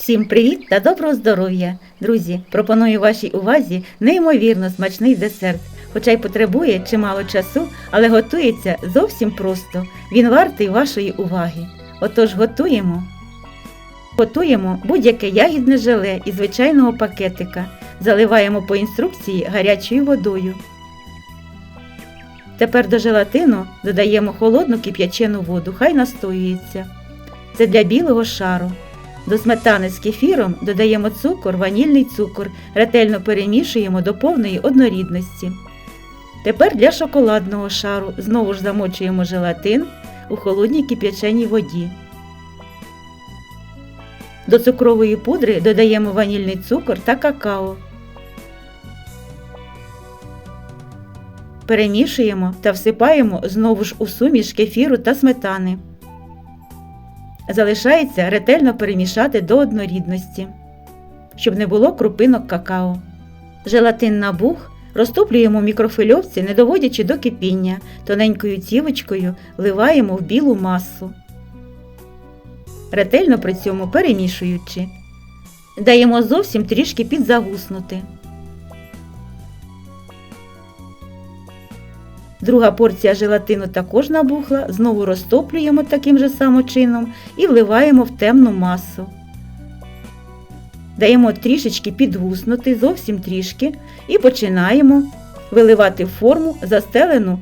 Всім привіт та доброго здоров'я! Друзі, пропоную вашій увазі неймовірно смачний десерт, хоча й потребує чимало часу, але готується зовсім просто. Він вартий вашої уваги. Отож готуємо. Готуємо будь-яке ягідне желе із звичайного пакетика. Заливаємо по інструкції гарячою водою. Тепер до желатину додаємо холодну кип'ячену воду, хай настоюється. Це для білого шару. До сметани з кефіром додаємо цукор, ванільний цукор, ретельно перемішуємо до повної однорідності. Тепер для шоколадного шару знову ж замочуємо желатин у холодній кип'яченій воді. До цукрової пудри додаємо ванільний цукор та какао. Перемішуємо та всипаємо знову ж у суміш кефіру та сметани. Залишається ретельно перемішати до однорідності, щоб не було крупинок какао. Желатин набух розтоплюємо в мікрофильовці, не доводячи до кипіння, тоненькою цівочкою вливаємо в білу масу. Ретельно при цьому перемішуючи. Даємо зовсім трішки підзагуснути. Друга порція желатину також набухла, знову розтоплюємо таким же самим чином і вливаємо в темну масу. Даємо трішечки підгуснути, зовсім трішки, і починаємо виливати форму, застелену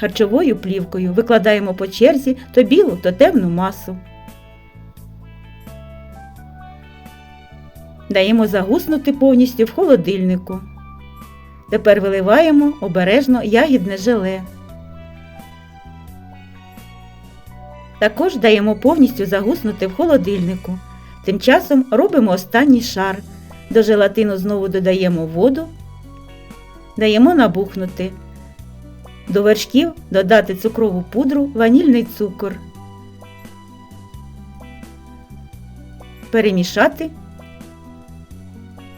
харчовою плівкою. Викладаємо по черзі то білу, то темну масу. Даємо загуснути повністю в холодильнику. Тепер виливаємо обережно ягідне желе. Також даємо повністю загуснути в холодильнику. Тим часом робимо останній шар. До желатину знову додаємо воду, даємо набухнути. До вершків додати цукрову пудру, ванільний цукор. Перемішати.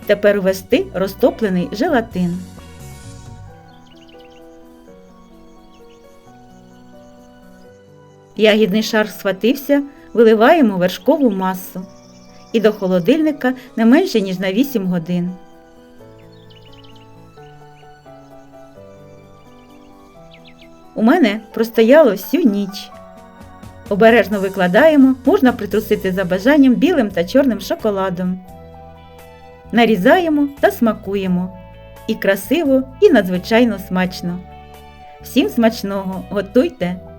Тепер ввести розтоплений желатин. Ягідний шар схватився, виливаємо вершкову масу і до холодильника не менше, ніж на 8 годин. У мене простояло всю ніч. Обережно викладаємо, можна притрусити за бажанням білим та чорним шоколадом. Нарізаємо та смакуємо. І красиво, і надзвичайно смачно. Всім смачного готуйте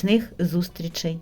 смачних зустрічей!